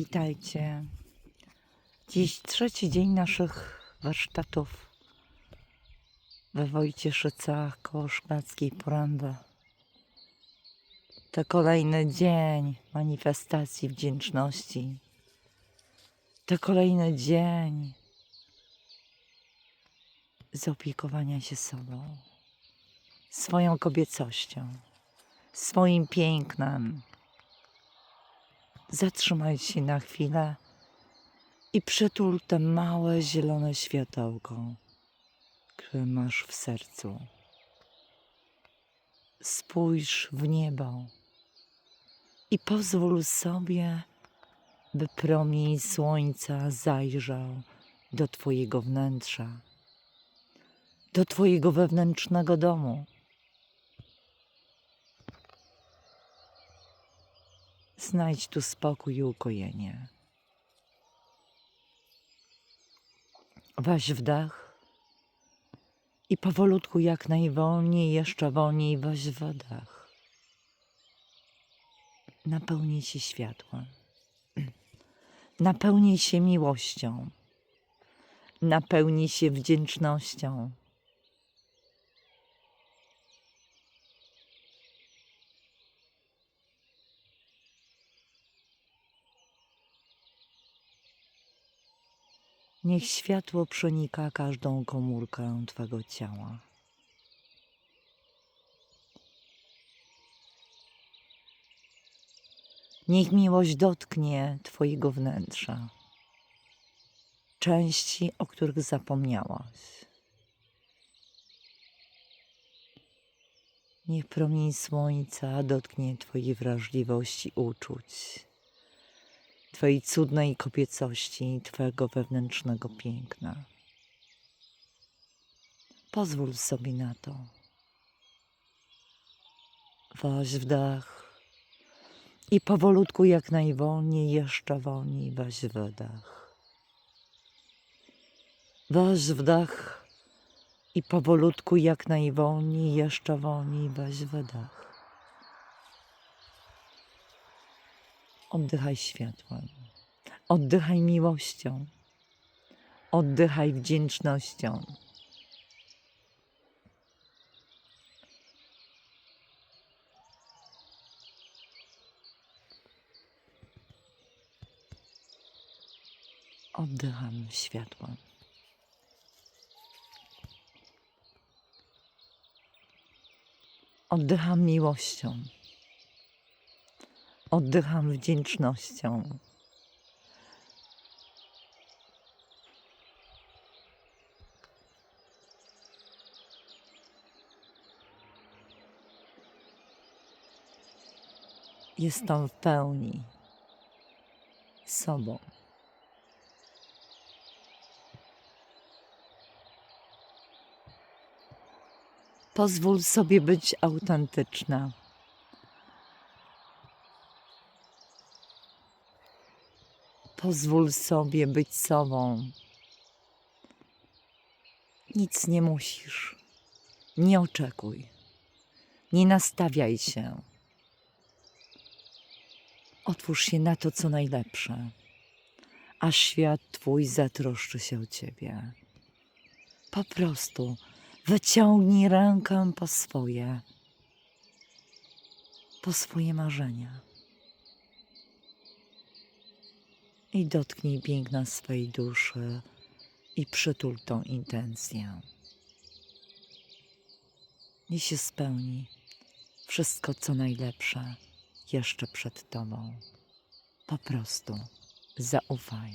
Witajcie. Dziś trzeci dzień naszych warsztatów we Wojcieszycach koło Szklarskiej Poręby. To kolejny dzień manifestacji wdzięczności. To kolejny dzień zaopiekowania się sobą, swoją kobiecością, swoim pięknem. Zatrzymaj się na chwilę i przytul te małe zielone światełko, które masz w sercu. Spójrz w niebo i pozwól sobie, by promień słońca zajrzał do Twojego wnętrza, do Twojego wewnętrznego domu. Znajdź tu spokój i ukojenie. Weź wdech i powolutku, jak najwolniej, jeszcze wolniej weź wydech. Napełnij się światłem. Napełnij się miłością. Napełnij się wdzięcznością. Niech światło przenika każdą komórkę Twego ciała. Niech miłość dotknie Twojego wnętrza, części, o których zapomniałaś. Niech promień słońca dotknie Twojej wrażliwości uczuć. Twojej cudnej kobiecości, Twojego wewnętrznego piękna. Pozwól sobie na to. Weź wdech i powolutku, jak najwolniej, jeszcze wolniej weź wydech. Weź wdech i powolutku, jak najwolniej, jeszcze wolniej weź wydech. Oddychaj światłem. Oddychaj miłością. Oddychaj wdzięcznością. Oddycham światłem. Oddycham miłością. Oddycham wdzięcznością. Jestem w pełni sobą. Pozwól sobie być autentyczna. Pozwól sobie być sobą. Nic nie musisz. Nie oczekuj. Nie nastawiaj się. Otwórz się na to, co najlepsze, a świat Twój zatroszczy się o Ciebie. Po prostu wyciągnij rękę po swoje, po swoje marzenia. I dotknij piękna swej duszy i przytul tą intencję. Niech się spełni wszystko, co najlepsze jeszcze przed Tobą. Po prostu zaufaj.